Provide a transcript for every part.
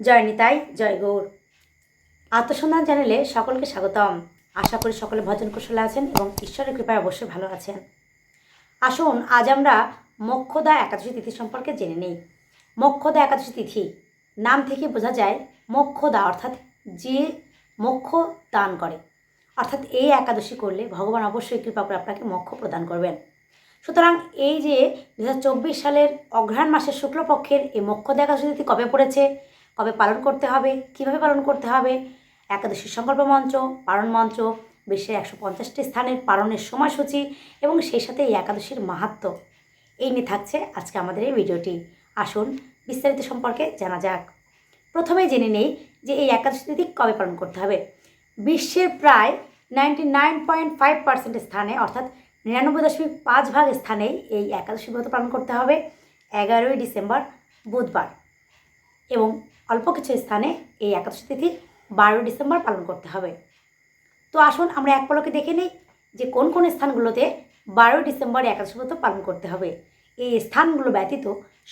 জয় নিতাই জয় গৌর। আত্মসন্ধান চ্যানেলে সকলকে স্বাগতম। আশা করি সকলে ভজন কুশলে আছেন এবং ঈশ্বরের কৃপায় অবশ্যই ভালো আছেন। আসুন, আজ আমরা মোক্ষদা একাদশী তিথি সম্পর্কে জেনে নিই। মোক্ষদা একাদশী তিথি, নাম থেকে বোঝা যায় মোক্ষদা, অর্থাৎ যে মোক্ষ দান করে। অর্থাৎ এই একাদশী করলে ভগবান অবশ্যই কৃপা করে আপনাকে মোক্ষ প্রদান করবেন। সুতরাং এই যে দুহাজার চব্বিশ সালের অঘ্রাণ মাসের শুক্লপক্ষের এই মোক্ষদা একাদশী তিথি কবে পড়েছে? কবে পালন করতে হবে, কীভাবে পালন করতে হবে একাদশীর সংকল্প মঞ্চ পালন মঞ্চ বিশ্বের একশো পঞ্চাশটি স্থানের পালনের সময়সূচি এবং সেই সাথে এই একাদশীর মাহাত্ম। এই নিয়ে থাকছে আজকে আমাদের এই ভিডিওটি। আসুন বিস্তারিত সম্পর্কে জানা যাক। প্রথমে জেনে নেই যে এই একাদশী তিথি কবে পালন করতে হবে। বিশ্বের প্রায় ninety nine point five percent স্থানে অর্থাৎ নিরানব্বই দশমিক পাঁচ ভাগ স্থানেই এই একাদশী ব্রত পালন করতে হবে, এগারোই ডিসেম্বর বুধবার। এবং অল্প কিছু স্থানে এই একাদশী তিথি বারোই ডিসেম্বর পালন করতে হবে। তো আসুন আমরা এক পলকে দেখে নিই যে কোন কোন স্থানগুলোতে বারোই ডিসেম্বর একাদশী ব্রত পালন করতে হবে। এই স্থানগুলো ব্যতীত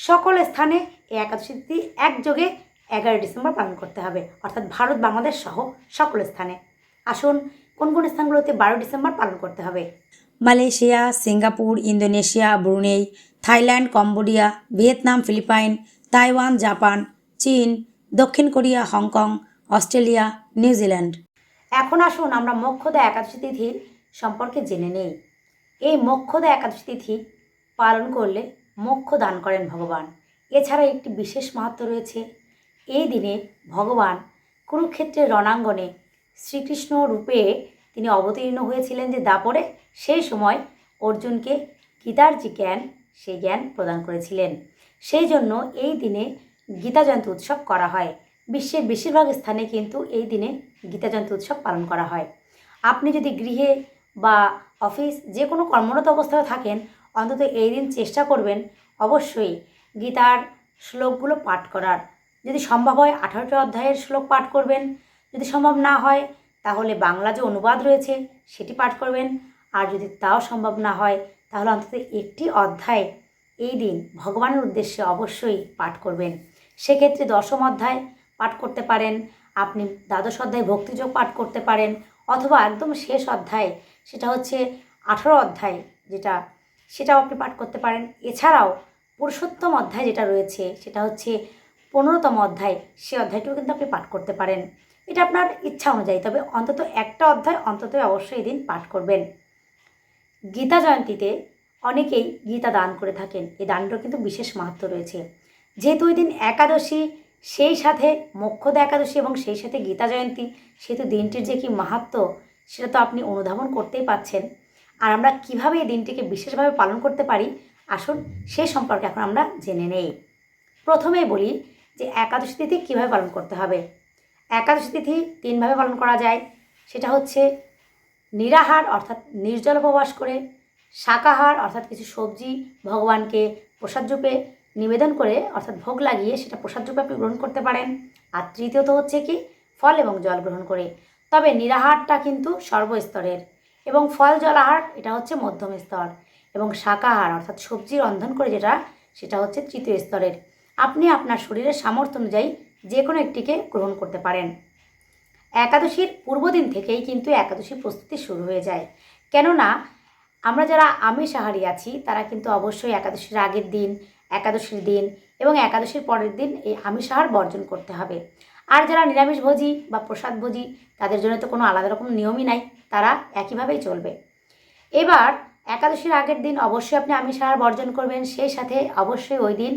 সকল স্থানে এই একাদশী তিথি একযোগে এগারোই ডিসেম্বর পালন করতে হবে, অর্থাৎ ভারত, বাংলাদেশ সহ সকল স্থানে। আসুন কোন কোন স্থানগুলোতে বারো ডিসেম্বর পালন করতে হবে? Malaysia, Singapore, Indonesia, Brunei, Thailand, Cambodia, Vietnam, Philippines, Taiwan, Japan চীন, দক্ষিণ কোরিয়া, হংকং, অস্ট্রেলিয়া নিউজিল্যান্ড এখন আসুন আমরা মোক্ষদা একাদশী তিথির সম্পর্কে জেনে নেই। এই মোক্ষদা একাদশী তিথি পালন করলে মোক্ষ দান করেন ভগবান। এছাড়া একটি বিশেষ মাহাত্ম রয়েছে। এই দিনে ভগবান কুরুক্ষেত্রের রণাঙ্গনে শ্রীকৃষ্ণ রূপে তিনি অবতীর্ণ হয়েছিলেন যে দাপরে সেই সময় অর্জুনকে গীতার যে জ্ঞান, সেই জ্ঞান প্রদান করেছিলেন। সেই জন্য এই দিনে গীতা জয়ন্তী উৎসব করা হয়। বিশ্বের বেশিরভাগ স্থানে কিন্তু এই দিনে গীতা জয়ন্তী উৎসব পালন করা হয়। আপনি যদি গৃহে বা অফিস যে কোনো কর্মরত অবস্থায় থাকেন, অন্তত এই দিন চেষ্টা করবেন অবশ্যই গীতার শ্লোকগুলো পাঠ করার। যদি সম্ভব হয় আঠারোটি অধ্যায়ের শ্লোক পাঠ করবেন। যদি সম্ভব না হয় তাহলে বাংলা যে অনুবাদ রয়েছে সেটি পাঠ করবেন। আর যদি তাও সম্ভব না হয় তাহলে অন্তত একটি অধ্যায় এই দিন ভগবানের উদ্দেশ্যে অবশ্যই পাঠ করবেন। সেক্ষেত্রে দশম অধ্যায় পাঠ করতে পারেন, আপনি দ্বাদশ অধ্যায় ভক্তিযোগ পাঠ করতে পারেন, অথবা একদম শেষ অধ্যায়, সেটা হচ্ছে আঠারো অধ্যায় যেটা, সেটাও আপনি পাঠ করতে পারেন। এছাড়াও পুরুষোত্তম অধ্যায় যেটা রয়েছে, সেটা হচ্ছে পনেরোতম অধ্যায়, সে অধ্যায়টিও কিন্তু আপনি পাঠ করতে পারেন। এটা আপনার ইচ্ছা অনুযায়ী, তবে অন্তত একটা অধ্যায় অন্তত অবশ্যই এদিন পাঠ করবেন। গীতা জয়ন্তীতে অনেকেই গীতা দান করে থাকেন এই দানটাও কিন্তু বিশেষ মাহাত্ম রয়েছে। যেহেতু ওই দিন একাদশী, সেই সাথে মোক্ষদা একাদশী এবং সেই সাথে গীতা জয়ন্তী, সেহেতু দিনটির যে কি মাহাত্ম, সেটা তো আপনি অনুধাবন করতেই পাচ্ছেন। আর আমরা কীভাবে এই দিনটিকে বিশেষভাবে পালন করতে পারি? আসুন সে সম্পর্কে এখন আমরা জেনে নেই। প্রথমেই বলি যে একাদশী তিথি কীভাবে পালন করতে হবে? একাদশী তিথি তিনভাবে পালন করা যায়। সেটা হচ্ছে নিরাহার, অর্থাৎ নির্জল উপবাস করে, শাকাহার, অর্থাৎ কিছু সবজি ভগবানকে প্রসাদ রূপে নিবেদন করে, অর্থাৎ ভোগ লাগিয়ে সেটা প্রসাদ রূপে আপনি গ্রহণ করতে পারেন। আর তৃতীয়ত হচ্ছে কি? ফল এবং জল গ্রহণ করে। তবে নিরাহারটা কিন্তু সর্বস্তরের। এবং ফল, জল, আহার, এটা হচ্ছে মধ্যম স্তর। এবং শাকাহার অর্থাৎ সবজি রন্ধন করে যেটা, সেটা হচ্ছে তৃতীয় স্তরের। আপনি আপনার শরীরের সামর্থ্য অনুযায়ী যে কোনো একটিকে গ্রহণ করতে পারেন। একাদশীর পূর্বদিন থেকেই কিন্তু একাদশীর প্রস্তুতি শুরু হয়ে যায়। কেননা, আমরা যারা আমিষ আহারী আছি, তারা কিন্তু অবশ্যই একাদশীর আগের দিন একাদশীর দিন এবং একাদশীর পরের দিন এই আমিষ আহার বর্জন করতে হবে। আর যারা নিরামিষভোজী বা প্রসাদভোজী তাদের জন্য তো কোনো আলাদা রকম নিয়মই নাই, তারা একইভাবেই চলবে। এবার একাদশীর আগের দিন অবশ্যই আপনি আমিষ আহার বর্জন করবেন, সেই সাথে অবশ্যই ওই দিন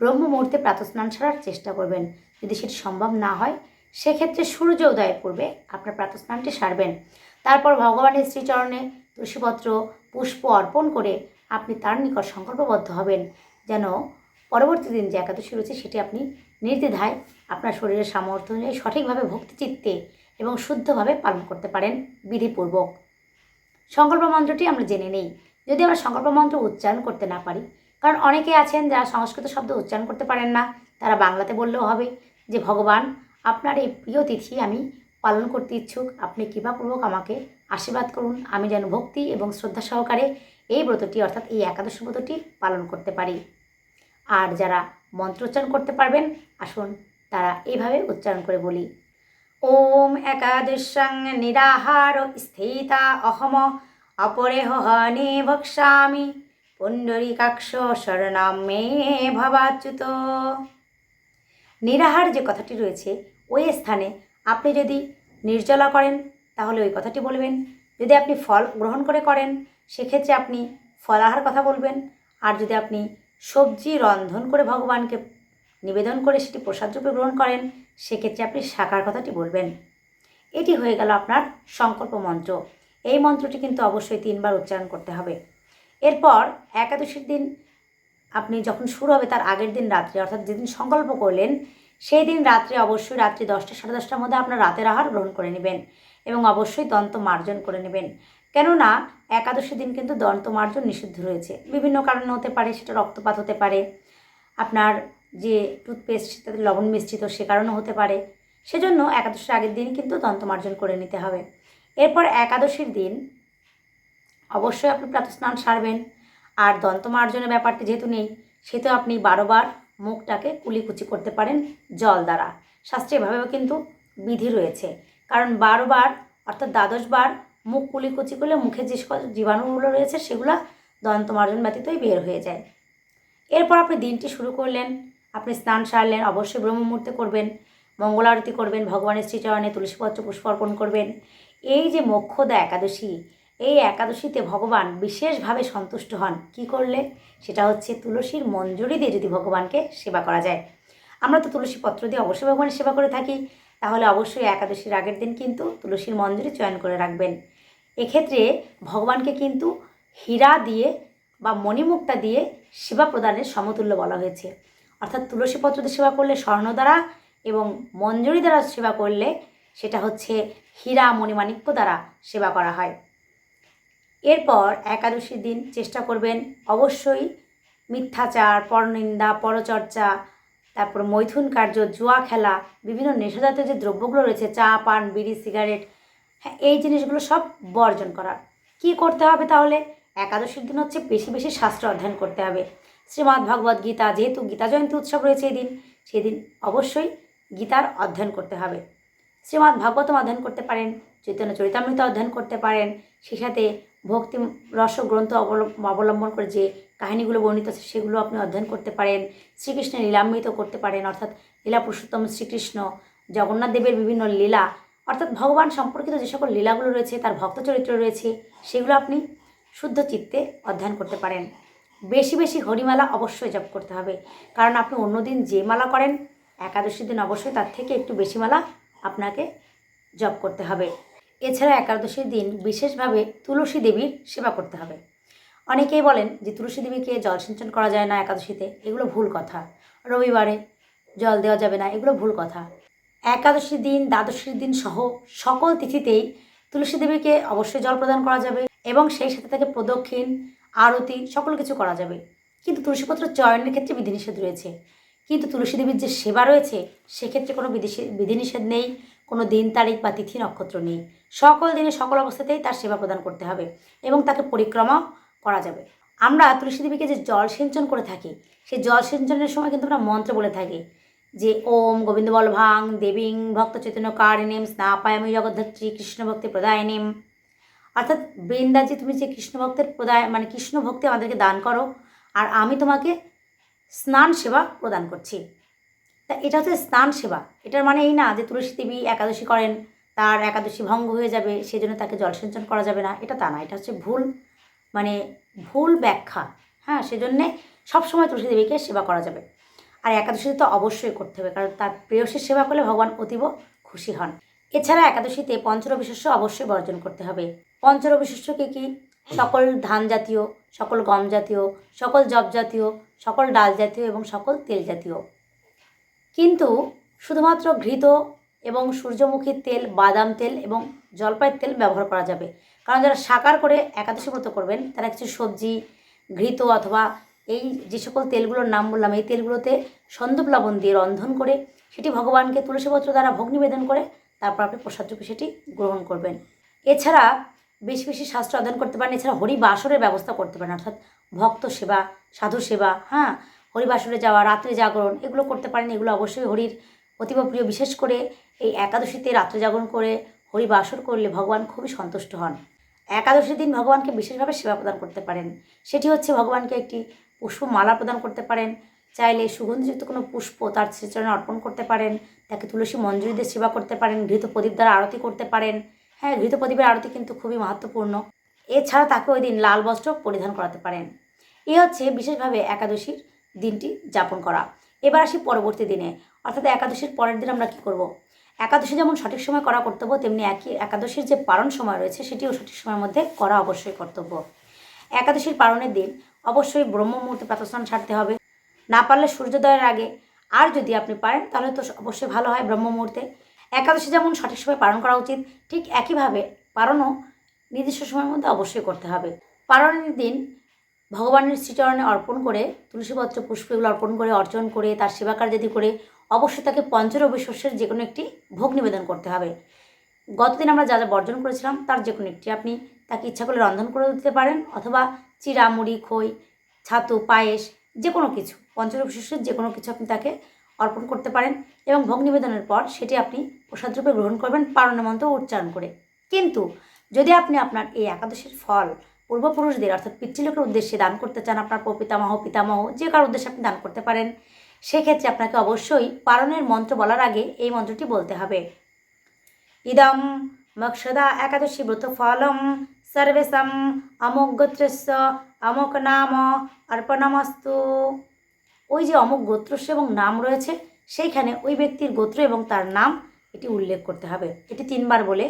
ব্রহ্ম মুহূর্তে প্রাতস্নান সারার চেষ্টা করবেন। যদি সেটি সম্ভব না হয়, সেক্ষেত্রে সূর্য উদয়ের পূর্বে আপনার প্রাতস্নানটি সারবেন। তারপর ভগবানের শ্রীচরণে তুলসীপত্র, পুষ্প অর্পণ করে আপনি তার নিকট সংকল্পবদ্ধ হবেন। যেন পরবর্তী দিন যে একাদশী রয়েছে সেটি আপনি নির্দ্বিধায় আপনার শরীরের সামর্থ্য অনুযায়ী সঠিকভাবে ভক্তিচিত্তে এবং শুদ্ধভাবে পালন করতে পারেন বিধিপূর্বক। সংকল্প মন্ত্রটি আমরা জেনে নেই। যদি আমরা সংকল্প মন্ত্র উচ্চারণ করতে না পারি, কারণ অনেকে আছেন যারা সংস্কৃত শব্দ উচ্চারণ করতে পারেন না, তারা বাংলাতে বললেও হবে যে, ভগবান, আপনার এই প্রিয় তিথি আমি পালন করতে ইচ্ছুক। আপনি কৃপাপূর্বক আমাকে আশীর্বাদ করুন। আমি যেন ভক্তি এবং শ্রদ্ধা সহকারে এই ব্রতটি অর্থাৎ এই একাদশী ব্রতটি পালন করতে পারি। আর যারা মন্ত্রোচ্চারণ করতে পারবেন, আসুন তারা এইভাবে উচ্চারণ করে বলি। ওম একাদশং নিরাহার স্থিতা অহম, অপরেহ হনে ভক্ষামি পুণ্ডরীকাক্ষ শরণাম ভবাচ্যুত। নিরাহার যে কথাটি রয়েছে, ওই স্থানে আপনি যদি নির্জলা করেন, তাহলে ওই কথাটি বলবেন। যদি আপনি ফল গ্রহণ করে করেন, সেক্ষেত্রে আপনি ফলাহার কথা বলবেন। আর যদি আপনি সবজি রন্ধন করে ভগবানকে নিবেদন করে সেটি প্রসাদ রূপে গ্রহণ করেন, সেক্ষেত্রে আপনি শাখার কথাটি বলবেন। এটি হয়ে গেল আপনার সংকল্প মন্ত্র। এই মন্ত্রটি কিন্তু অবশ্যই তিনবার উচ্চারণ করতে হবে। এরপর একাদশীর দিন আপনি যখন শুরু হবে তার আগের দিন রাত্রে, অর্থাৎ যেদিন সংকল্প করলেন, সেই দিন রাত্রে অবশ্যই রাত্রি দশটা সাড়ে দশটার মধ্যে আপনার রাতের আহার গ্রহণ করে নেবেন এবং অবশ্যই দন্ত মার্জন করে নেবেন। কেননা একাদশী দিন কিন্তু দন্ত মার্জন নিষিদ্ধ রয়েছে। বিভিন্ন কারণে হতে পারে, সেটা রক্তপাত হতে পারে, আপনার যে টুথপেস্ট তাতে লবণ মিশ্রিত, সে কারণে হতে পারে। সেজন্য একাদশীর আগের দিন কিন্তু দন্ত মার্জন করে নিতে হবে। এরপর একাদশীর দিন অবশ্যই আপনি প্রাতস্নান সারবেন। আর দন্তমার্জনের ব্যাপারটি যেহেতু নেই, সেহেতু আপনি বারোবার মুখটাকে কুলিকুচি করতে পারেন জল দ্বারা। শাস্ত্রে এভাবেও কিন্তু বিধি রয়েছে। কারণ বারোবার অর্থাৎ দ্বাদশ বার মুখ কুলিকুচি করলে মুখে যে জীবাণুগুলো রয়েছে সেগুলো দন্তমার্জন ব্যতীতই বের হয়ে যায়। এরপর আপনি দিনটি শুরু করলেন, আপনি স্নান সারলেন, অবশ্যই ব্রহ্ম মুহূর্তে করবেন, মঙ্গল আরতি করবেন, ভগবানের শ্রীচরণে তুলসীপত্র পুষ্প অর্পণ করবেন। এই যে মোক্ষদা একাদশী, এই একাদশীতে ভগবান বিশেষভাবে সন্তুষ্ট হন। কি করলে? সেটা হচ্ছে তুলসীর মঞ্জুরি দিয়ে যদি ভগবানকে সেবা করা যায়। আমরা তো তুলসী পত্র দিয়ে অবশ্যই ভগবানের সেবা করে থাকি, তাহলে অবশ্যই একাদশীর আগের দিন কিন্তু তুলসীর মঞ্জুরি চয়ন করে রাখবেন। এক্ষেত্রে ভগবানকে কিন্তু হীরা দিয়ে বা মণিমুক্তা দিয়ে সেবা প্রদানের সমতুল্য বলা হয়েছে। অর্থাৎ তুলসী পত্র দিয়ে সেবা করলে স্বর্ণ দ্বারা এবং মঞ্জুরি দ্বারা সেবা করলে সেটা হচ্ছে হীরা মণিমাণিক্য দ্বারা সেবা করা হয়। এরপর একাদশীর দিন চেষ্টা করবেন অবশ্যই মিথ্যাচার, পরনিন্দা, পরচর্চা, তারপর মৈথুন কার্য, জুয়া খেলা, বিভিন্ন নেশাজাতীয় যে দ্রব্যগুলো রয়েছে, চা, পান, বিড়ি, সিগারেট হ্যাঁ এই জিনিসগুলো সব বর্জন করা। কি করতে হবে তাহলে? একাদশীর দিন হচ্ছে বেশি বেশি শাস্ত্র অধ্যয়ন করতে হবে। শ্রীমদ্ ভগবদ্ গীতা, যেহেতু গীতা জয়ন্তী উৎসব রয়েছে এই দিন সেই দিন অবশ্যই গীতার অধ্যয়ন করতে হবে। শ্রীমদ্ ভাগবতম অধ্যয়ন করতে পারেন, চৈতন্য চরিতামৃত অধ্যয়ন করতে পারেন, সেই সাথে ভক্তি রস গ্রন্থ অবলম- অবলম্বন করে যে কাহিনীগুলো বর্ণিত আছে, সেগুলো আপনি অধ্যয়ন করতে পারেন। শ্রীকৃষ্ণের লীলামৃত করতে পারেন, অর্থাৎ লীলা পুরুষোত্তম শ্রীকৃষ্ণ, জগন্নাথ দেবের বিভিন্ন লীলা অর্থাৎ ভগবান সম্পর্কিত যে সকল লীলাগুলো রয়েছে, তার ভক্ত চরিত্র রয়েছে, সেগুলো আপনি শুদ্ধ চিত্তে অধ্যয়ন করতে পারেন। বেশি বেশি হরিমালা অবশ্যই জপ করতে হবে। কারণ আপনি অন্যদিন যে মালা করেন, একাদশীর দিন অবশ্যই তার থেকে একটু বেশি মালা আপনাকে জপ করতে হবে। এছাড়া একাদশীর দিন বিশেষভাবে তুলসী দেবীর সেবা করতে হবে। অনেকেই বলেন যে তুলসী দেবীকে জল সিঞ্চন করা যায় না একাদশীতে, এগুলো ভুল কথা। রবিবারে জল দেওয়া যাবে না, এগুলো ভুল কথা। একাদশীর দিন, দ্বাদশীর দিন সহ সকল তিথিতেই তুলসী দেবীকে অবশ্যই জল প্রদান করা যাবে এবং সেই সাথে তাকে প্রদক্ষিণ, আরতি, সকল কিছু করা যাবে। কিন্তু তুলসীপত্র চয়নের ক্ষেত্রে বিধিনিষেধ রয়েছে। কিন্তু তুলসী দেবীর যে সেবা রয়েছে, সেক্ষেত্রে কোনো বিধিষে- বিধিনিষেধ নেই, কোনো দিন তারিখ বা তিথি নক্ষত্র নেই। সকল দিনে সকল অবস্থাতেই তার সেবা প্রদান করতে হবে এবং তাকে পরিক্রমা করা যাবে। আমরা তুলসী দেবীকে যে জল সিঞ্চন করে থাকি, সেই জল সিঞ্চনের সময় কিন্তু আমরা মন্ত্র বলে থাকি। যে ওম গোবিন্দ বলভাং দেবীং ভক্ত চৈতন্য কার কারিণীম, স্নাপায়ামি জগদ্ধাত্রী কৃষ্ণ ভক্তি প্রদায়নীম। অর্থাৎ বৃন্দাজি, তুমি যে কৃষ্ণ ভক্তের প্রদায় মানে কৃষ্ণ ভক্তি আমাদেরকে দান করো, আর আমি তোমাকে স্নান সেবা প্রদান করছি। তা এটা হচ্ছে স্নান সেবা। এটার মানে এই না যে তুলসী দেবী একাদশী করেন, তার একাদশী ভঙ্গ হয়ে যাবে সেই জন্য তাকে জলসিঞ্চন করা যাবে না। এটা তা না, এটা হচ্ছে ভুল মানে ভুল ব্যাখ্যা। হ্যাঁ সেজন্যে সবসময় তুলসী দেবীকে সেবা করা যাবে। আর একাদশীতে তো অবশ্যই করতে হবে, কারণ তার প্রেয়সীর সেবা করলে ভগবান অতীব খুশি হন। এছাড়া একাদশীতে পঞ্চরবি শস্য অবশ্যই বর্জন করতে হবে। পঞ্চরবি শস্য কি? কি সকল ধান জাতীয়, সকল গম জাতীয়, সকল জব জাতীয়, সকল ডাল জাতীয় এবং সকল তেল জাতীয়। কিন্তু শুধুমাত্র ঘৃত এবং সূর্যমুখীর তেল, বাদাম তেল এবং জলপাইয়ের তেল ব্যবহার করা যাবে। কারণ যারা সাকার করে একাদশী ব্রত করবেন, তারা কিছু সবজি, ঘৃত অথবা এই যে সকল তেলগুলোর নাম বললাম, এই তেলগুলোতে সন্দুপ লবণ দিয়ে রন্ধন করে সেটি ভগবানকে তুলসীপত্র দ্বারা ভোগ নিবেদন করে তারপর আপনি প্রসাদ রূপে সেটি গ্রহণ করবেন। এছাড়া বেশি বেশি শাস্ত্র অধ্যয়ন করতে পারেন, এছাড়া হরিবাসরের ব্যবস্থা করতে পারেন, অর্থাৎ ভক্ত সেবা, সাধু সেবা হ্যাঁ হরিবাসরে যাওয়া, রাত্রে জাগরণ, এগুলো করতে পারেন, এগুলো অবশ্যই হরির অতীব প্রিয়, বিশেষ করে এই একাদশীতে রাত্রে জাগরণ করে হরিবাসর করলে ভগবান খুবই সন্তুষ্ট হন। একাদশীর দিন ভগবানকে বিশেষভাবে সেবা প্রদান করতে পারেন। সেটি হচ্ছে ভগবানকে একটি পুষ্পমালা প্রদান করতে পারেন, চাইলে সুগন্ধিযুক্ত কোনো পুষ্প তার শ্রীচরণে অর্পণ করতে পারেন, তাকে তুলসী মঞ্জুরিদের সেবা করতে পারেন ঘৃত প্রদীপ দ্বারা আরতি করতে পারেন। হ্যাঁ ঘৃত প্রদীপের আরতি কিন্তু খুবই মাহাত্মপূর্ণ এছাড়া তাকে ওই দিন লাল বস্ত্র পরিধান করাতে পারেন। এ হচ্ছে বিশেষভাবে একাদশীর দিনটি যাপন করা। এবার আসি পরবর্তী দিনে। অর্থাৎ একাদশীর পরের দিন আমরা কী করব? একাদশী যেমন সঠিক সময় করা কর্তব্য, তেমনি একই একাদশীর যে পালন সময় রয়েছে, সেটিও সঠিক সময়ের মধ্যে করা অবশ্যই কর্তব্য। একাদশীর পালনের দিন অবশ্যই ব্রহ্ম মুহূর্তে প্রাতস্নান ছাড়তে হবে। না পারলে সূর্যোদয়ের আগে আর যদি আপনি পারেন, তাহলে তো অবশ্যই ভালো হয় ব্রহ্ম মুহূর্তে একাদশী যেমন সঠিক সময় পালন করা উচিত, ঠিক একইভাবে পালনও নির্দিষ্ট সময়ের মধ্যে অবশ্যই করতে হবে। পালনের দিন ভগবানের শ্রীচরণে অর্পণ করে, তুলসীপত্র পুষ্প এগুলো অর্পণ করে, অর্চন করে, তার সেবা কার্যাদি করে অবশ্যই তাকে পঞ্চরবি শস্যের যে কোনো একটি ভোগ নিবেদন করতে হবে। গতদিন আমরা যা যা বর্জন করেছিলাম, তার যে কোনো একটি আপনি তাকে ইচ্ছা করলে রন্ধন করে দিতে পারেন, অথবা চিরা মুড়ি খই, ছাতু, পায়েস যে কোনো কিছু পঞ্চরবি শস্যের যে কোনো কিছু আপনি তাকে অর্পণ করতে পারেন এবং ভোগ নিবেদনের পর সেটি আপনি প্রসাদরূপে গ্রহণ করবেন মন্ত্র উচ্চারণ করে। কিন্তু যদি আপনি আপনার এই একাদশীর ফল পূর্বপুরুষদের, অর্থাৎ পিতৃলোকের উদ্দেশ্যে দান করতে চান, আপনার পিতামহ পিতামহ, যে কারোর উদ্দেশ্যে আপনি দান করতে পারেন, সেক্ষেত্রে আপনাকে অবশ্যই পারণের মন্ত্র বলার আগে এই মন্ত্রটি বলতে হবে। ইদম মক্ষদা একাদশী ব্রত ফলম সর্বেশম অমুক গোত্রস্য অমুক নাম অর্পণমস্তু ওই যে অমুক গোত্রস্য এবং নাম রয়েছে, সেইখানে ওই ব্যক্তির গোত্র এবং তার নাম এটি উল্লেখ করতে হবে। এটি তিনবার বলে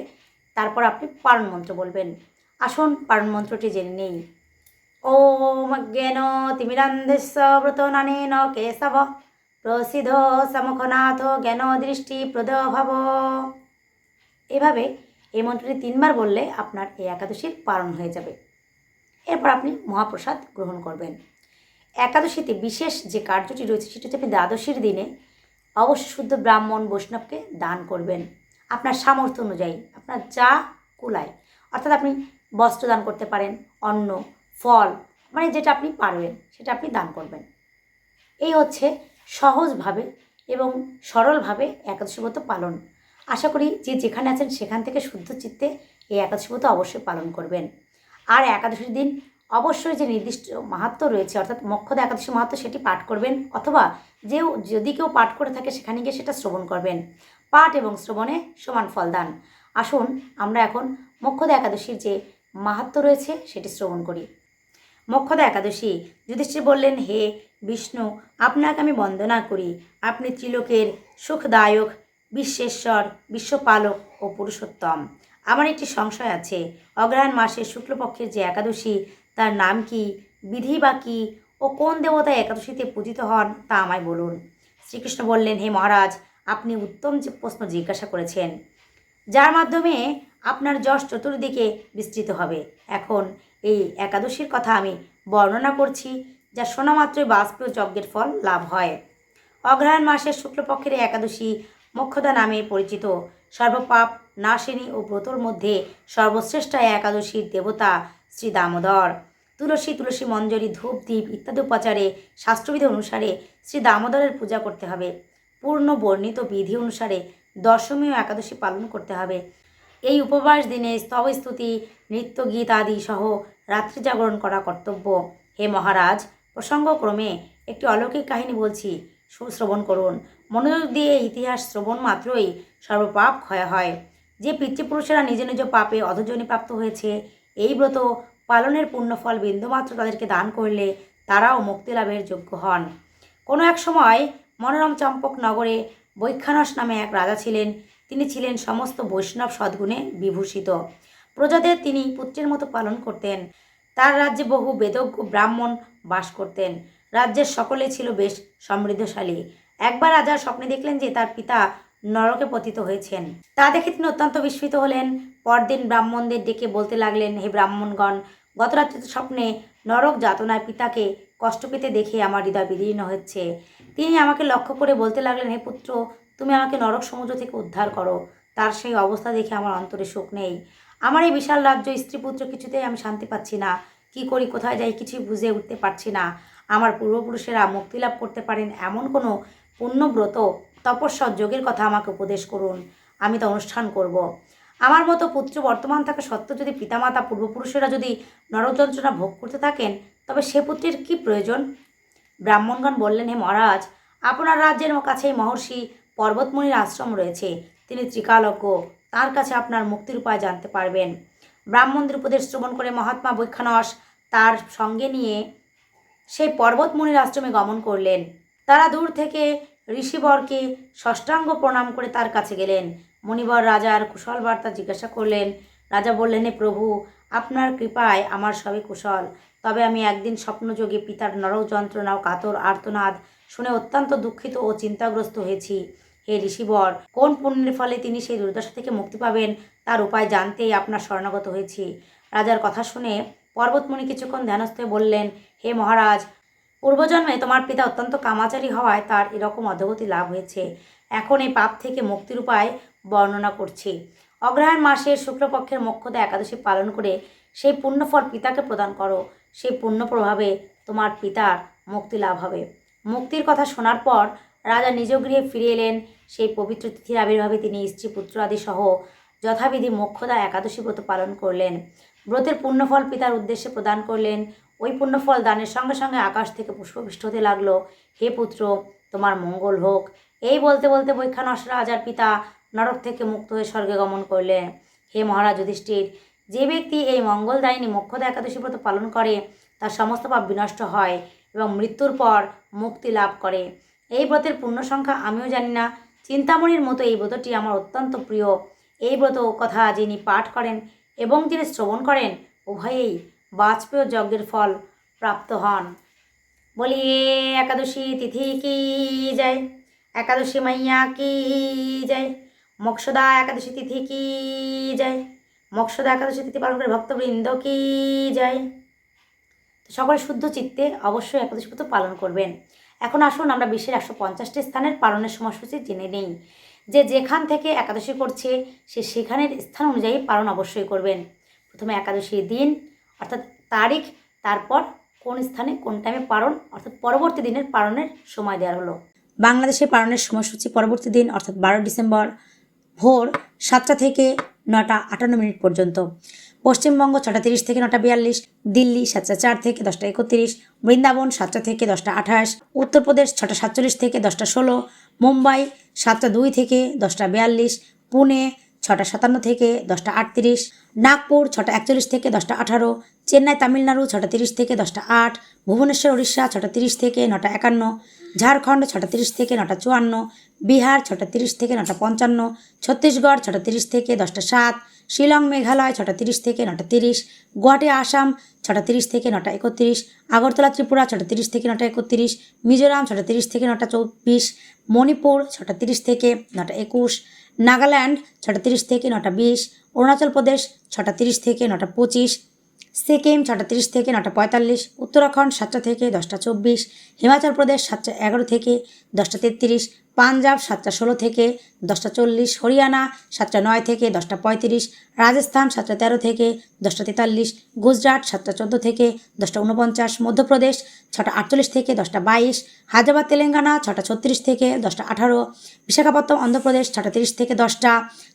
তারপর আপনি পারণ মন্ত্র বলবেন। আসুন, পারণ মন্ত্রটি জেনে নেই। ওম জ্ঞান তিমিরান্ধস্য ব্রত নানেন কেশব, প্রসিদ্ধ সমখনাথ জ্ঞান দৃষ্টি প্রদভব। এভাবে এই মন্ত্রটি তিনবার বললে আপনার এই একাদশীর পালন হয়ে যাবে। এরপর আপনি মহাপ্রসাদ গ্রহণ করবেন। একাদশীতে বিশেষ যে কার্যটি রয়েছে, সেটি হচ্ছে আপনি দ্বাদশীর দিনে অবশ্যই শুদ্ধ ব্রাহ্মণ বৈষ্ণবকে দান করবেন। আপনার সামর্থ্য অনুযায়ী, আপনার যা কুলায়, অর্থাৎ আপনি বস্ত্র দান করতে পারেন, অন্ন, ফল মানে যেটা আপনি পারবেন, সেটা আপনি দান করবেন। এই হচ্ছে সহজভাবে এবং সরলভাবে একাদশীব্রত পালন। আশা করি যে যেখানে আছেন সেখান থেকে শুদ্ধ চিত্তে এই একাদশীব্রত অবশ্যই পালন করবেন। আর একাদশীর দিন অবশ্যই যে নির্দিষ্ট মাহাত্ম রয়েছে, অর্থাৎ মক্ষদা একাদশী মাহাত্ম সেটি পাঠ করবেন, অথবা যে যদি কেউ পাঠ করে থাকে সেখানে গিয়ে সেটা শ্রবণ করবেন। পাঠ এবং শ্রবণে সমান ফলদান। আসুন আমরা এখন মক্ষদা একাদশীর যে মাহাত্ম রয়েছে সেটি শ্রবণ করি। মক্ষদা একাদশী, যুধিষ্ঠির বললেন, হে বিষ্ণু, আপনাকে আমি বন্দনা করি। আপনি ত্রিলোকের সুখদায়ক বিশ্বেশ্বর, বিশ্বপালক ও পুরুষোত্তম। আমার একটি সংশয় আছে। অগ্রহায়ণ মাসের শুক্লপক্ষের যে একাদশী, তার নাম কি, বিধি বা কী, ও কোন দেবতা একাদশীতে পূজিত হন, তা আমায় বলুন। শ্রীকৃষ্ণ বললেন, হে মহারাজ, আপনি উত্তম যে প্রশ্ন জিজ্ঞাসা করেছেন, যার মাধ্যমে আপনার যশ চতুর্দিকে বিস্তৃত হবে। এখন এই একাদশীর কথা আমি বর্ণনা করছি, যা শোনা মাত্রই বাষ্পীয় যজ্ঞের ফল লাভ হয়। অগ্রহায়ণ মাসের শুক্লপক্ষের একাদশী মোক্ষদা নামে পরিচিত। সর্বপাপ নাশিনী ও ব্রতর মধ্যে সর্বশ্রেষ্ঠ একাদশীর দেবতা শ্রী দামোদর। তুলসী তুলসী মঞ্জরি, ধূপ দ্বীপ ইত্যাদি উপাচারে, শাস্ত্রবিধি অনুসারে শ্রী দামোদরের পূজা করতে হবে। পূর্ণ বর্ণিত বিধি অনুসারে দশমী ও একাদশী পালন করতে হবে। এই উপবাস দিনে স্তবস্তুতি নৃত্য গীত আদি সহ রাত্রি জাগরণ করা কর্তব্য। হে মহারাজ, প্রসঙ্গক্রমে একটি অলৌকিক কাহিনী বলছি, সুশ্রবণ করুন। মনোযোগ দিয়ে ইতিহাস শ্রবণ মাত্রই সর্বপাপ ক্ষয় হয়। যে পিতৃপুরুষেরা নিজ নিজ পাপে অধজনী প্রাপ্ত হয়েছে, এই ব্রত পালনের পুণ্যফল বিন্দুমাত্র তাদেরকে দান করলে তারাও মুক্তি লাভের যোগ্য হন। কোনো এক সময় মনোরম চম্পক নগরে বৈখানস নামে এক রাজা ছিলেন। তিনি ছিলেন সমস্ত বৈষ্ণব সদ্গুণে বিভূষিত। প্রজাদের তিনি পুত্রের মতো পালন করতেন। তার রাজ্যে বহু বেদজ্ঞ ব্রাহ্মণ বাস করতেন। রাজ্যের সকলে ছিল বেশ সমৃদ্ধশালী। একবার রাজা স্বপ্নে দেখলেন যে তার পিতা নরকে পতিত হয়েছেন। তা দেখে তিনি অত্যন্ত বিস্মিত হলেন। পরদিন ব্রাহ্মণদের ডেকে বলতে লাগলেন, হে ব্রাহ্মণগণ গত রাত্রিতে স্বপ্নে নরক যাতনায় পিতাকে কষ্ট পেতে দেখে আমার হৃদয় বিদীর্ণ হচ্ছে। তিনি আমাকে লক্ষ্য করে বলতে লাগলেন, হে পুত্র, তুমি আমাকে নরক সমুদ্র থেকে উদ্ধার করো। তার সেই অবস্থা দেখে আমার অন্তরে সুখ নেই। আমার এই বিশাল রাজ্য স্ত্রী পুত্র কিছুতেই আমি শান্তি পাচ্ছি না। কি করি, কোথায় যাই কিছুই বুঝে উঠতে পারছি না। আমার পূর্বপুরুষেরা মুক্তি লাভ করতে পারেন এমন কোনো পুণ্যব্রত তপস্যা যোগের কথা আমাকে উপদেশ করুন। আমি তা অনুষ্ঠান করব। আমার মতো পুত্র বর্তমান থাকা সত্ত্বেও যদি পিতামাতা, পূর্বপুরুষেরা যদি নরযন্ত্রণা ভোগ করতে থাকেন, তবে সে পুত্রের কি প্রয়োজন? ব্রাহ্মণগণ বললেন, হে মহারাজ, আপনার রাজ্যের কাছেই মহর্ষি পর্বতমণির আশ্রম রয়েছে। তিনি ত্রিকালজ্ঞ, তার কাছে আপনার মুক্তির উপায় জানতে পারবেন। ব্রাহ্মণদের উপদেশ শ্রবণ করে মহাত্মা বৈখানস তার সঙ্গে নিয়ে সেই পর্বতমণির আশ্রমে গমন করলেন। তারা দূর থেকে ঋষিবরকে ষষ্ঠাঙ্গ প্রণাম করে তার কাছে গেলেন। মণিবর রাজার কুশল বার্তা জিজ্ঞাসা করলেন, রাজা বললেন, হে প্রভু, আপনার কৃপায় আমার সবই কুশল। তবে আমি একদিন স্বপ্নযোগে পিতার নরক যন্ত্রণা ও কাতর আর্তনাদ শুনে অত্যন্ত দুঃখিত ও চিন্তাগ্রস্ত হয়েছি। হে ঋষিবর, কোন পুণ্যের ফলে তিনি সেই দুর্দশা থেকে মুক্তি পাবেন, তার উপায় জানতেই আপনার শরণাগত হয়েছি। রাজার কথা শুনে পর্বতমণি কিছুক্ষণ ধ্যানস্থ বললেন, হে মহারাজ পূর্বজন্মে তোমার পিতা অত্যন্ত কামাচারী হওয়ায় তার এরকম অধগতি লাভ হয়েছে। এখন এই পাপ থেকে মুক্তির উপায় বর্ণনা করছি। অগ্রহায়ণ মাসের শুক্লপক্ষের মোক্ষদা একাদশী পালন করে সেই পুণ্যফল পিতাকে প্রদান করো। সেই পুণ্য প্রভাবে তোমার পিতার মুক্তি লাভ হবে। মুক্তির কথা শোনার পর রাজা নিজ গৃহে ফিরে এলেন। সেই পবিত্র তিথির আবির্ভাবে তিনি স্ত্রী পুত্র আদি সহ যথাবিধি মোক্ষদা একাদশী ব্রত পালন করলেন। ব্রতের পুণ্যফল পিতার উদ্দেশ্যে প্রদান করলেন। ওই পুণ্যফল দানের সঙ্গে সঙ্গে আকাশ থেকে পুষ্পবৃষ্টি হতে লাগল। হে পুত্র, তোমার মঙ্গল হোক। এই বলতে বলতে বৈখানস রাজার পিতা নরক থেকে মুক্ত হয়ে স্বর্গে গমন করলেন। হে মহারাজ যুধিষ্ঠির, যে ব্যক্তি এই মঙ্গলদায়িনী মোক্ষদা একাদশী ব্রত পালন করে, তার সমস্ত পাপ বিনষ্ট হয় এবং মৃত্যুর পর মুক্তি লাভ করে। এই ব্রতের পূর্ণ সংখ্যা আমিও জানি না। চিন্তামণির মতো এই ব্রতটি আমার অত্যন্ত প্রিয়। এই ব্রত কথা যিনি পাঠ করেন এবং যিনি শ্রবণ করেন, উভয়েই বাজপেয় যজ্ঞের ফল প্রাপ্ত হন। বলি একাদশী তিথি কি যায় একাদশী মাইয়া কি যায় মোক্ষদা একাদশী তিথি কি যায় মোক্ষদা একাদশী তিথি পালন করে ভক্তবৃন্দ কি যায় সকলে শুদ্ধ চিত্তে অবশ্যই একাদশী ব্রত পালন করবেন। এখন আসুন আমরা বিশ্বের একশো পঞ্চাশটি স্থানের পালনের সময়সূচি জেনে নেই। যে যেখান থেকে একাদশী করছে, সে সেখানের স্থান অনুযায়ী পালন অবশ্যই করবেন। প্রথমে একাদশীর দিন অর্থাৎ তারিখ, তারপর কোন স্থানে কোন টাইমে পালন, অর্থাৎ পরবর্তী দিনের পালনের সময় দেওয়া হলো। বাংলাদেশে পালনের সময়সূচি পরবর্তী দিন, অর্থাৎ বারো ডিসেম্বর ভোর সাতটা থেকে নটা আটান্ন মিনিট পর্যন্ত। পশ্চিমবঙ্গ ছটা তিরিশ থেকে নটা বিয়াল্লিশ, দিল্লি সাতটা চার থেকে দশটা একত্রিশ, বৃন্দাবন সাতটা থেকে দশটা আঠাশ, উত্তরপ্রদেশ ছটা সাতচল্লিশ থেকে দশটা ষোলো, মুম্বাই সাতটা দুই থেকে দশটা বিয়াল্লিশ, পুনে ছটা সাতান্ন থেকে দশটা আটত্রিশ নাগপুর ছটা একচল্লিশ থেকে দশটা আঠারো চেন্নাই তামিলনাড়ু ছটা তিরিশ থেকে দশটা আট ভুবনেশ্বর উড়িষ্যা ছটা তিরিশ থেকে নটা একান্ন ঝাড়খণ্ড ছটা তিরিশ থেকে নটা চুয়ান্ন বিহার ছটা তিরিশ থেকে নটা পঞ্চান্ন ছত্তিশগড় ছটা তিরিশ থেকে দশটা সাত শিলং মেঘালয় ছটা তিরিশ থেকে নটা তিরিশ গুয়াহাটি আসাম ছটা তিরিশ থেকে নটা একত্রিশ আগরতলা ত্রিপুরা ছটা তিরিশ থেকে নটা একত্রিশ মিজোরাম ছটা তিরিশ থেকে নটা চব্বিশ মণিপুর ছটা তিরিশ থেকে নটা একুশ নাগাল্যান্ড ছটা তিরিশ থেকে নটা বিশ, অরুণাচল প্রদেশ ছটা তিরিশ থেকে নটা পঁচিশ, সিকিম ছটা তিরিশ থেকে নটা পঁয়তাল্লিশ, উত্তরাখণ্ড সাতটা থেকে দশটা চব্বিশ, হিমাচল প্রদেশ সাতটা এগারো থেকে দশটা তেত্রিশ পাঞ্জাব সাতটা ষোলো থেকে দশটা চল্লিশ হরিয়ানা সাতটা নয় থেকে দশটা পঁয়ত্রিশ রাজস্থান সাতটা তেরো থেকে দশটা তেতাল্লিশ গুজরাট সাতটা চোদ্দ থেকে দশটা উনপঞ্চাশ মধ্যপ্রদেশ ছটা আটচল্লিশ থেকে দশটা বাইশ হায়দ্রাবাদ তেলেঙ্গানা ছটা ছত্রিশ থেকে দশটা আঠারো বিশাখাপত্তনম অন্ধ্রপ্রদেশ ছটা তিরিশ থেকে দশটা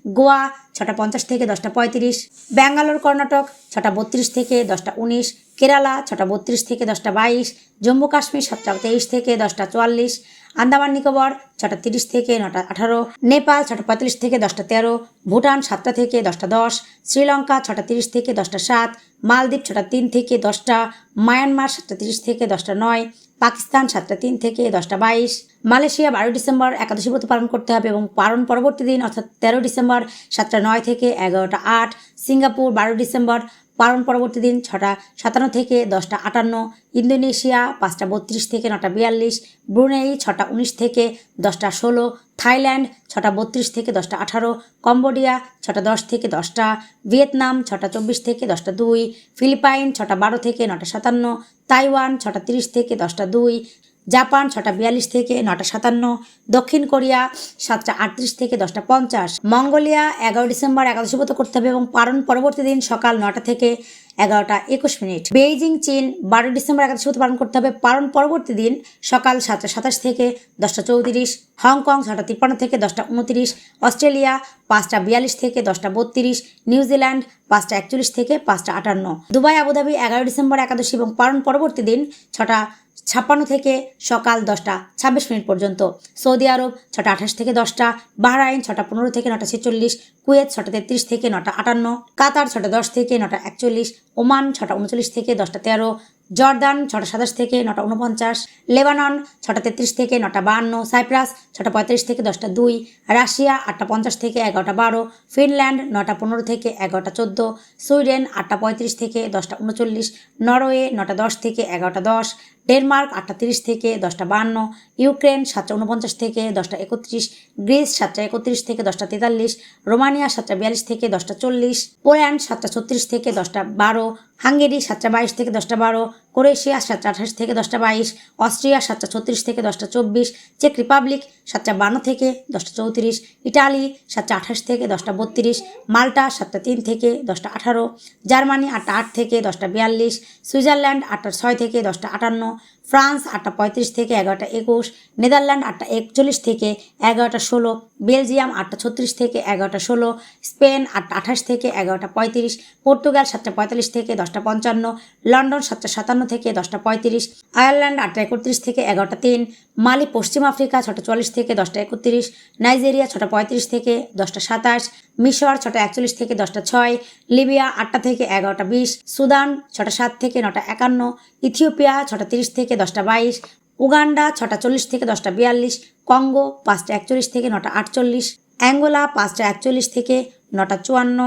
গোয়া ছটা পঞ্চাশ থেকে দশটা পঁয়ত্রিশ ব্যাঙ্গালোর কর্ণাটক ছটা বত্রিশ থেকে দশটা উনিশ কেরালা ছটা বত্রিশ থেকে দশটা বাইশ জম্মু কাশ্মীর সাতটা তেইশ থেকে দশটা চুয়াল্লিশ আন্দামান, নিকোবর, ছটা তিরিশ থেকে নটা আঠারো, নেপাল, ছটা পঁয়তাল্লিশ থেকে দশটা তেরো, ভুটান, সাতটা থেকে দশটা দশ, শ্রীলঙ্কা, ছটা তিরিশ থেকে দশটা সাত, মালদ্বীপ, ছটা তিন থেকে দশটা, মায়ানমার, সাতটা তিরিশ থেকে দশটা নয়, পাকিস্তান, সাতটা তিন থেকে দশটা বাইশ, মালয়েশিয়া, বারো ডিসেম্বর একাদশী ব্রত পালন করতে হবে এবং পালন পরবর্তী দিন, অর্থাৎ তেরো ডিসেম্বর, সাতটা নয় থেকে এগারোটা আট, সিঙ্গাপুর, বারো ডিসেম্বর পালন পরবর্তী দিন ছটা সাতান্ন থেকে দশটা আটান্ন, ইন্দোনেশিয়া পাঁচটা বত্রিশ থেকে নটা বিয়াল্লিশ, ব্রুনেই ছটা উনিশ থেকে দশটা ষোলো, থাইল্যান্ড ছটা বত্রিশ থেকে দশটা আঠারো, কম্বোডিয়া ছটা দশ থেকে দশটা, ভিয়েতনাম ছটা চব্বিশ থেকে দশটা দুই, ফিলিপাইন ছটা বারো থেকে নটা সাতান্ন, তাইওয়ান ছটা তিরিশ থেকে দশটা দুই জাপান ছটা বিয়াল্লিশ থেকে নটা সাতান্ন, দক্ষিণ কোরিয়া সাতটা আটত্রিশ থেকে দশটা পঞ্চাশ, মঙ্গোলিয়া এগারো ডিসেম্বর একাদশী ব্রত করতে হবে এবং পারণ পরবর্তী দিন সকাল নটা থেকে এগারোটা একুশ মিনিট। বেইজিং, চীন, বারো ডিসেম্বর একাদশী ব্রত পালন করতে হবে। পালন পরবর্তী দিন সকাল সাতটা সাতাশ থেকে দশটা চৌত্রিশ, হংকং ছটা তিপ্পান্ন থেকে দশটা উনত্রিশ, অস্ট্রেলিয়া পাঁচটা বিয়াল্লিশ থেকে দশটা বত্রিশ নিউজিল্যান্ড পাঁচটা একচল্লিশ থেকে পাঁচটা আটান্ন। দুবাই, আবুধাবি এগারো ডিসেম্বর একাদশী এবং পালন পরবর্তী দিন ছটা ছাপ্পান্ন থেকে সকাল দশটা ছাব্বিশ মিনিট পর্যন্ত। সৌদি আরব ছটা আঠাশ থেকে দশটা, বাহরাইন ছটা পনেরো থেকে নটা ছেচল্লিশ, কুয়েত ছটা তেত্রিশ থেকে নটা আটান্ন, কাতার ছটা দশ থেকে নটা একচল্লিশ, ওমান ছটা উনচল্লিশ থেকে দশটা তেরো, জর্দান ছটা সাতাশ থেকে নটা উনপঞ্চাশ লেবানন ছটা তেত্রিশ থেকে নটা বাহান্ন, সাইপ্রাস ছটা পঁয়ত্রিশ থেকে দশটা দুই, রাশিয়া আটটা পঞ্চাশ থেকে এগারোটা বারো, ফিনল্যান্ড নটা পনেরো থেকে এগারোটা চোদ্দ, সুইডেন আটটা পঁয়ত্রিশ থেকে দশটা উনচল্লিশ, নরওয়ে নটা দশ থেকে এগারোটা দশ ডেনমার্ক আটটা থেকে দশটা বান্ন, ইউক্রেন সাতটা উনপঞ্চাশ থেকে দশটা একত্রিশ, গ্রিস সাতটা একত্রিশ থেকে দশটা তেতাল্লিশ, রোমানিয়া সাতটা বিয়াল্লিশ থেকে দশটা চল্লিশ, পোল্যান্ড সাতটা ছত্রিশ থেকে দশটা বারো, হাঙ্গেরি সাতটা বাইশ থেকে দশটা বারো ক্রোয়েশিয়া সাতটা আঠাশ থেকে দশটা বাইশ, অস্ট্রিয়া সাতটা ছত্রিশ থেকে দশটা চব্বিশ, চেক রিপাবলিক সাতটা বান্ন থেকে দশটা চৌত্রিশ, ইটালি সাতটা আঠাশ থেকে দশটা বত্রিশ, মাল্টা সাতটা তিন থেকে দশটা আঠারো, জার্মানি আটটা আট থেকে দশটা বিয়াল্লিশ, সুইজারল্যান্ড আটটা ছয় থেকে দশটা আটান্ন ফ্রান্স আটটা পঁয়ত্রিশ থেকে এগারোটা একুশ, নেদারল্যান্ড আটটা একচল্লিশ থেকে এগারোটা ষোলো, বেলজিয়াম আটটা ছত্রিশ থেকে এগারোটা ষোলো, স্পেন আটটা আঠাশ থেকে এগারোটা পঁয়ত্রিশ, পর্তুগাল সাতটা পঁয়তাল্লিশ থেকে দশটা পঞ্চান্ন, লন্ডন সাতটা সাতান্ন থেকে দশটা পঁয়ত্রিশ, আয়ারল্যান্ড আটটা একত্রিশ থেকে এগারোটা তিন, মালি পশ্চিম আফ্রিকা ছটা চল্লিশ থেকে দশটা একত্রিশ, নাইজেরিয়া ছটা পঁয়ত্রিশ থেকে দশটা সাতাশ, মিশর ছটা একচল্লিশ থেকে দশটা ছয়, লিবিয়া আটটা থেকে এগারোটা বিশ, সুদান ছটা সাত থেকে নটা একান্ন, ইথিওপিয়া ছটা তিরিশ থেকে দশটা বাইশ, উগান্ডা ছটা চল্লিশ থেকে দশটা বিয়াল্লিশ, কঙ্গো পাঁচটা একচল্লিশ থেকে নটা আটচল্লিশ, অ্যাঙ্গোলা পাঁচটা একচল্লিশ থেকে নটা চুয়ান্ন,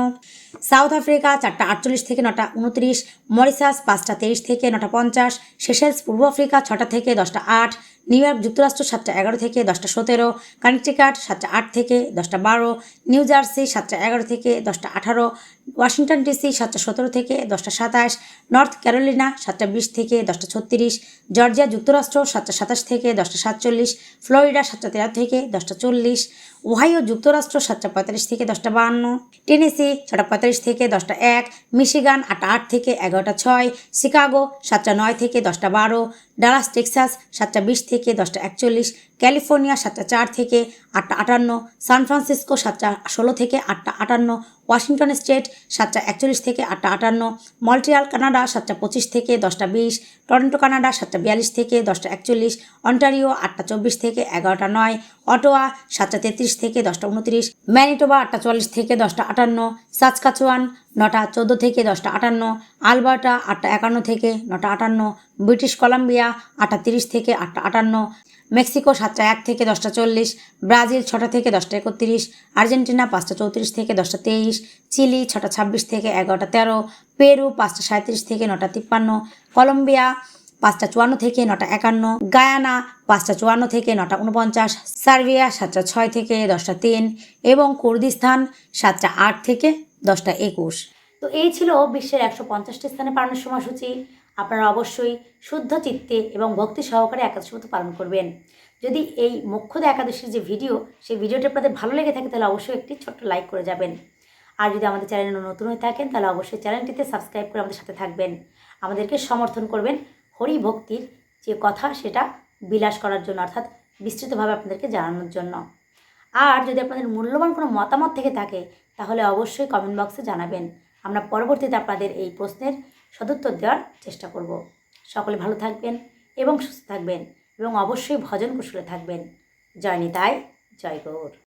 সাউথ আফ্রিকা চারটা আটচল্লিশ থেকে নটা উনত্রিশ, মরিশাস পাঁচটা তেইশ থেকে নটা পঞ্চাশ, সেশেলস পূর্ব আফ্রিকা ছটা থেকে দশটা আট, নিউ ইয়র্ক যুক্তরাষ্ট্র সাতটা এগারো থেকে দশটা সতেরো, কানেকটিকাট সাতটা আট থেকে দশটা বারো, নিউ জার্সি সাতটা এগারো থেকে দশটা আঠারো ওয়াশিংটন ডিসি সাতটা সতেরো থেকে দশটা সাতাশ, নর্থ ক্যারোলিনা সাতটা বিশ থেকে দশটা ছত্রিশ, জর্জিয়া যুক্তরাষ্ট্র সাতটা সাতাশ থেকে দশটা সাতচল্লিশ, ফ্লোরিডা সাতটা তেরো থেকে দশটা চল্লিশ, ওহাইও যুক্তরাষ্ট্র সাতটা পঁয়তাল্লিশ থেকে দশটা বাহান্ন টেনেসি ছটা পঁয়তাল্লিশ থেকে দশটা এক, মিশিগান আটটা আট থেকে এগারোটা ছয়, শিকাগো সাতটা নয় থেকে দশটা বারো, ডালাস, টেক্সাস সাতটা বিশ থেকে দশটা একচল্লিশ, ক্যালিফোর্নিয়া সাতটা চার থেকে আটটা আটান্ন, সান ফ্রান্সিসকো সাতটা ষোলো থেকে আটটা আটান্ন, ওয়াশিংটন স্টেট সাতটা একচল্লিশ থেকে আটটা আটান্ন মল্ট্রিয়াল কানাডা সাতটা পঁচিশ থেকে দশটা বিশ, টরন্টো, কানাডা সাতটা বিয়াল্লিশ থেকে দশটা একচল্লিশ, অন্টারিও আটটা চব্বিশ থেকে এগারোটা নয়, অটোয়া সাতটা তেত্রিশ থেকে দশটা উনত্রিশ, ম্যানিটোবা আটটা চল্লিশ থেকে দশটা আটান্ন সাচকাচুয়ান নটা চোদ্দ থেকে দশটা আটান্ন, আলবার্টা আটটা একান্ন থেকে নটা আটান্ন, ব্রিটিশ কলাম্বিয়া আটটা তিরিশ থেকে আটটা আটান্ন মেক্সিকো সাতটা এক থেকে দশটা চল্লিশ, ব্রাজিল ছটা থেকে দশটা একত্রিশ, আর্জেন্টিনা পাঁচটা চৌত্রিশ থেকে দশটা তেইশ, চিলি ছটা ছাব্বিশ থেকে এগারোটা তেরো, পেরু পাঁচটা সাঁত্রিশ থেকে নটা তিপ্পান্ন, কলম্বিয়া পাঁচটা চুয়ান্ন থেকে নটা একান্ন, গায়ানা পাঁচটা চুয়ান্ন থেকে নটা উনপঞ্চাশ সার্বিয়া সাতটা ছয় থেকে দশটা তিন এবং কুর্দিস্তান সাতটা আট থেকে দশটা একুশ। তো এই ছিল বিশ্বের একশো পঞ্চাশটি স্থানে পালনের সময়সূচি। আপনারা অবশ্যই শুদ্ধ চিত্তে এবং ভক্তি সহকারে একাদশী ব্রত পালন করবেন। যদি এই মোক্ষদা একাদশীর যে ভিডিও, সেই ভিডিওটি আপনাদের ভালো লেগে থাকে, তাহলে অবশ্যই একটি ছোট্ট লাইক করে যাবেন। আর যদি আমাদের চ্যানেলে নতুন হয়ে থাকেন, তাহলে অবশ্যই চ্যানেলটিতে সাবস্ক্রাইব করে আমাদের সাথে থাকবেন। আমাদেরকে সমর্থন করবেন হরি ভক্তির যে কথা, সেটা বিলাস করার জন্য, অর্থাৎ বিস্তৃতভাবে আপনাদেরকে জানানোর জন্য। আর যদি আপনাদের মূল্যবান কোনো মতামত থেকে থাকে, তাহলে অবশ্যই কমেন্ট বক্সে জানাবেন। আমরা পরবর্তীতে আপনাদের এই প্রশ্নের সদুত্তর দেওয়ার চেষ্টা করব। সকলে ভালো থাকবেন এবং সুস্থ থাকবেন এবং অবশ্যই ভজন কুশলে থাকবেন। জয় নিতাই, জয় গৌর।